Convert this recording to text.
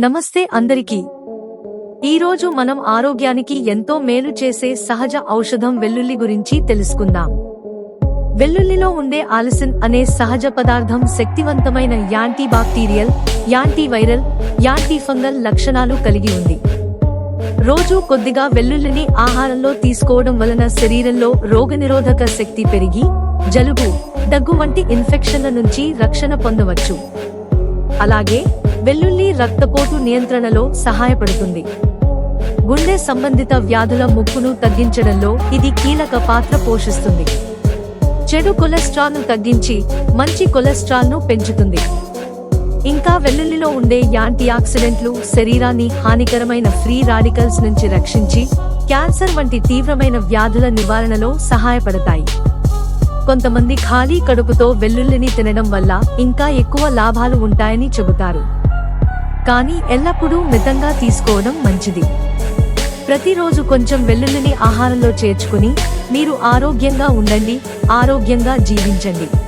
నమస్తే అందరికీ. ఈరోజు మనం ఆరోగ్యానికి ఎంతో మేలు చేసే సహజ ఔషధం వెల్లుల్లి గురించి తెలుసుకుందాం. వెల్లుల్లిలో ఉండే ఆలిసిన్ అనే సహజ పదార్థం శక్తివంతమైన యాంటీ బాక్టీరియల్ యాంటీవైరల్ యాంటీఫంగల్ లక్షణాలు కలిగి ఉంది. రోజు కొద్దిగా వెల్లుల్లిని ఆహారంలో తీసుకోవడం వలన శరీరంలో రోగనిరోధక శక్తి పెరిగి జలుబు దగ్గు వంటి ఇన్ఫెక్షన్ల నుంచి రక్షణ పొందవచ్చు. అలాగే వెల్లుల్లి రక్తపోటు నియంత్రణలో సహాయపడుతుంది. గుండె సంబంధిత వ్యాధుల ముప్పును తగ్గించడంలో ఇది కీలక పాత్ర పోషిస్తుంది. చెడు కొలెస్ట్రాల్ను తగ్గించి మంచి కొలెస్ట్రాల్ను పెంచుతుంది. ఇంకా వెల్లుల్లిలో ఉండే యాంటీ ఆక్సిడెంట్లు శరీరాన్ని హానికరమైన ఫ్రీ రాడికల్స్ నుంచి రక్షించి క్యాన్సర్ వంటి తీవ్రమైన వ్యాధుల నివారణలో సహాయపడతాయి. కొంతమంది ఖాళీ కడుపుతో వెల్లుల్లిని తినడం వల్ల ఇంకా ఎక్కువ లాభాలు ఉంటాయని చెబుతారు. కానీ ఎల్లప్పుడూ మితంగా తీసుకోవడం మంచిది. ప్రతిరోజు కొంచెం వెల్లుల్లిని ఆహారంలో చేర్చుకుని మీరు ఆరోగ్యంగా ఉండండి ఆరోగ్యంగా జీవించండి.